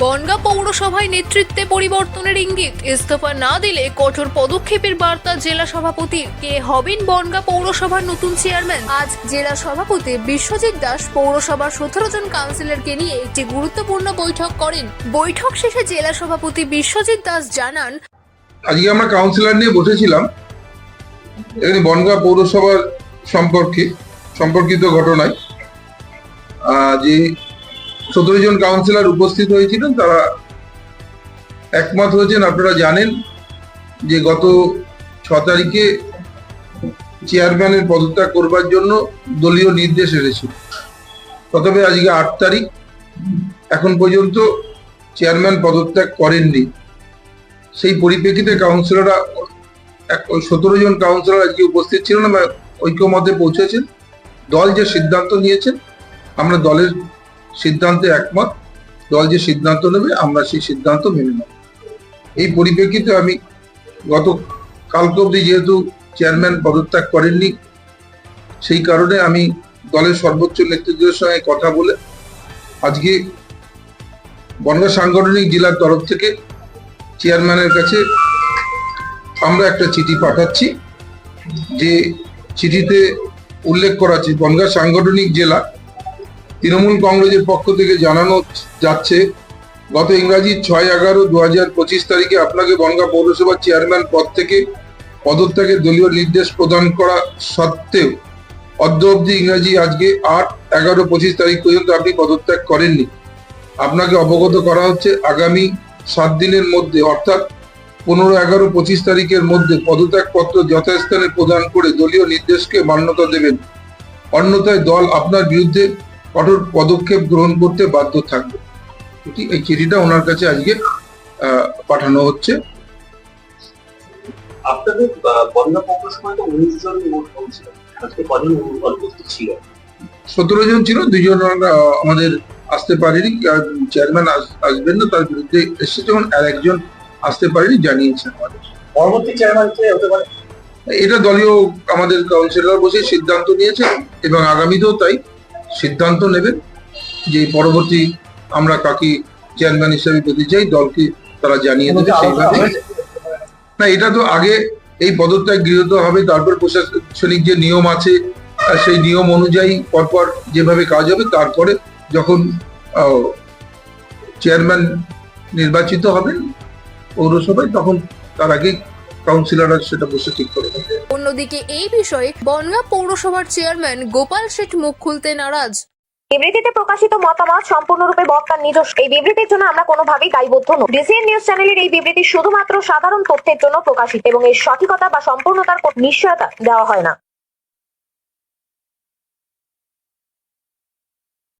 বনগা পৌরসভায় নেতৃত্বে পরিবর্তনের ইঙ্গিত। ইস্তফা না দিলে কঠোর পদক্ষেপের বার্তা জেলা সভাপতি কে হবেন বনগা পৌরসভার নতুন চেয়ারম্যান। আজ জেলা সভাপতি বিশ্বজিৎ দাস পৌরসভার সতেরো জন কাউন্সিলরকে নিয়ে একটি গুরুত্বপূর্ণ বৈঠক করেন। বৈঠক শেষে জেলা সভাপতি বিশ্বজিৎ দাস জানান, আজকে আমরা কাউন্সিলর নিয়ে বসেছিলাম। এখানে বনগাঁ পৌরসভার সম্পর্কে, সম্পর্কিত ঘটনায়। যে সতেরো জন কাউন্সিলর উপস্থিত হয়েছিলেন, তারা একমত হয়েছেন, আপনারা জানেন যে গত ছ তারিখে চেয়ারম্যানের পদত্যাগ করবার জন্য দলীয় নির্দেশ এসেছিল তবে আজকে আট তারিখ, এখন পর্যন্ত চেয়ারম্যান পদত্যাগ করেননি। সেই পরিপ্রেক্ষিতে কাউন্সিলররা ওই সতেরো জন কাউন্সিলর আজকে উপস্থিত ছিলেন এবং ঐক্যমতে পৌঁছেছেন। দল যে সিদ্ধান্ত নিয়েছেন, আমরা দলের সিদ্ধান্তে একমত। দল যে সিদ্ধান্ত নেবে, আমরা সেই সিদ্ধান্ত মেনে নেব। এই পরিপ্রেক্ষিতে আমি গত কালকে অবধি যেহেতু চেয়ারম্যান পদত্যাগ করেননি, সেই কারণে আমি দলের সর্বোচ্চ নেতৃত্বের সঙ্গে কথা বলে আজকে বনগা সাংগঠনিক জেলার তরফ থেকে চেয়ারম্যানের কাছে আমরা একটা চিঠি পাঠাচ্ছি। যে চিঠিতে উল্লেখ করা আছে, বনগা সাংগঠনিক জেলা তৃণমূল কংগ্রেসের পক্ষ থেকে জানানো যাচ্ছে, গত ইংরাজি ছয় এগারো দু হাজার পঁচিশ তারিখে আপনাকে বনগাঁ পৌরসভার চেয়ারম্যান পদ থেকে পদত্যাগের দলীয় নির্দেশ প্রদান করা সত্ত্বেও অদ্য অবধি ইংরাজি আজকে আট এগারো পঁচিশ তারিখ পর্যন্ত আপনি পদত্যাগ করেননি। আপনাকে অবগত করা হচ্ছে আগামী সাত দিনের মধ্যে, অর্থাৎ পনেরো এগারো পঁচিশ তারিখের মধ্যে পদত্যাগপত্র যথাস্থানে প্রদান করে দলীয় নির্দেশকে মান্যতা দেবেন। অন্যথায় দল আপনার বিরুদ্ধে কঠোর পদক্ষেপ গ্রহণ করতে বাধ্য থাকবে। এই চিঠিটা ওনার কাছে আজকে পাঠানো হচ্ছে। আপনাদের আহ, বন্যা পৌরসভায় তো উনিশ জন মোট আজকে কজন অনুপস্থিত ছিল। সতেরো জন ছিল দুজন আমাদের আসতে পারেনি। চেয়ারম্যান আসবেন না তার বিরুদ্ধে এসেছে আর একজন আসতে পারেনি জানিয়েছেন আমাদের। পরবর্তী চেয়ারম্যান কে হতে পারে? এটা দলীয় আমাদের কাউন্সিলর বসে সিদ্ধান্ত নিয়েছেন এবং আগামীতেও তাই। সিদ্ধান্ত নেবেন যে পরবর্তী আমরা কাকে চেয়ারম্যান হিসেবে পেতে চাই দলকে তারা জানিয়ে দেবে সেইভাবে। না এটা তো আগে এই পদত্যাগ গৃহীত হবে তারপর প্রশাসনিক যে নিয়ম আছে সেই নিয়ম অনুযায়ী পরপর যেভাবে কাজ হবে তারপরে যখন চেয়ারম্যান নির্বাচিত হবেন পৌরসভায় তখন তার আগে কাউন্সিলররা সেটা বসে ঠিক করে অন্যদিকে এই বিষয়ে বনগা পৌরসভার চেয়ারম্যান গোপাল শেঠ মুখ খুলতে নারাজ। বিবৃতিতে প্রকাশিত মতামত সম্পূর্ণরূপে বক্তার নিজস্ব এই বিবৃতির জন্য আমরা কোনোভাবেই দায়বদ্ধ নই। ডিসিএন নিউজ চ্যানেলের এই বিবৃতি শুধুমাত্র সাধারণ তথ্যের জন্য প্রকাশিত এবং এর সঠিকতা বা সম্পূর্ণতার নিশ্চয়তা দেওয়া হয় না।